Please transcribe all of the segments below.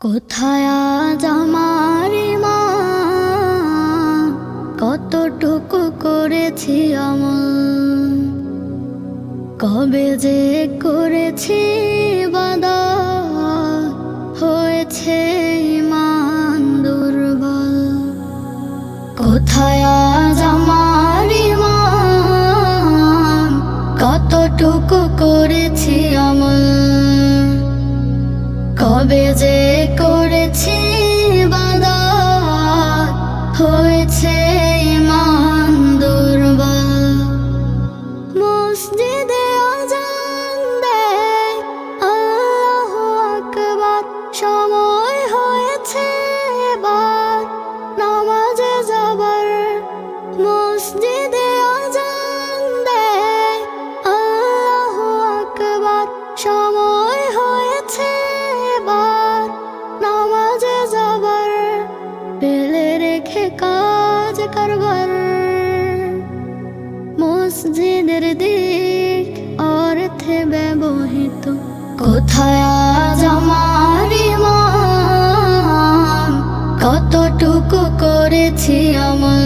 কোথায় আজ আমার মা? কতটুকু করেছি আমল কবে যে করেছি বাদা হয়েছে মান দুর্বল। কোথায় কবে যে করেছি বাদা হয়েছে মসজিদে সময় হয়েছে এবার নামাজে যাবার। মসজিদে কাজ করবার, মসজিদের দিক অর্থে ব্যবহৃত। কোথায় আজ আমার কতটুকু করেছি আমল?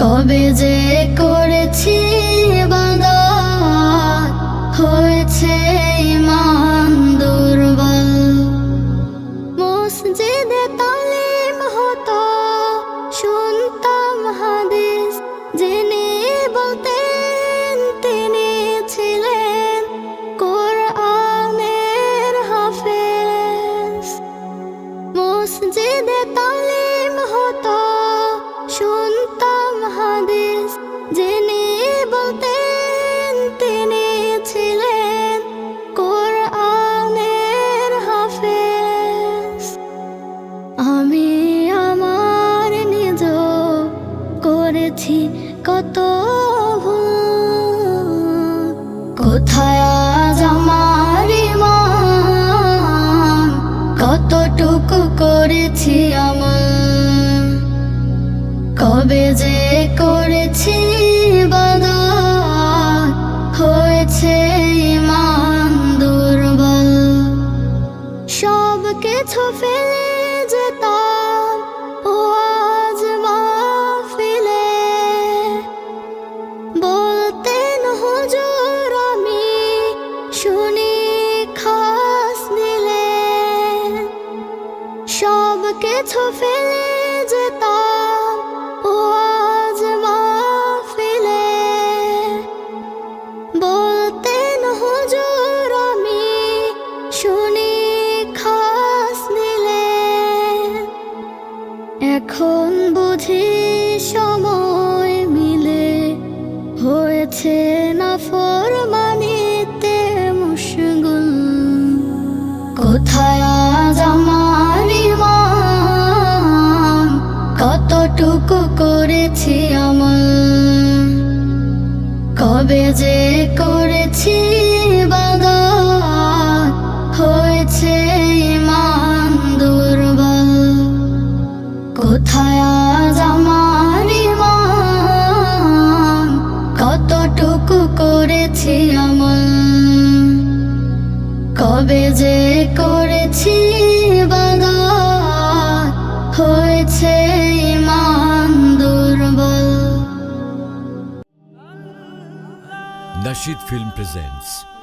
কবে যে করেছি বাদা করেছি কত কোথায় আজ আমার কতটুকু করেছি আমল? কবে যে করেছি বাদা হয়েছে ইমান দুর্বল। সব ফেলে কিছু ফেলে যেতাম, ও আজ মাহফিলে। বলতেন হুজুর, আমি শুনি খাস নিলে এখন বুঝি সময় মিলে, হয়েছে না ফরমানিতে মুশগুল। কোথায় কবে যে করেছি বাদা হয়েছে ইমান দুর্বল। কোথায় আজ আমার ইমান? কতটুকু করেছি আমল? কবে যে Rashid Film presents.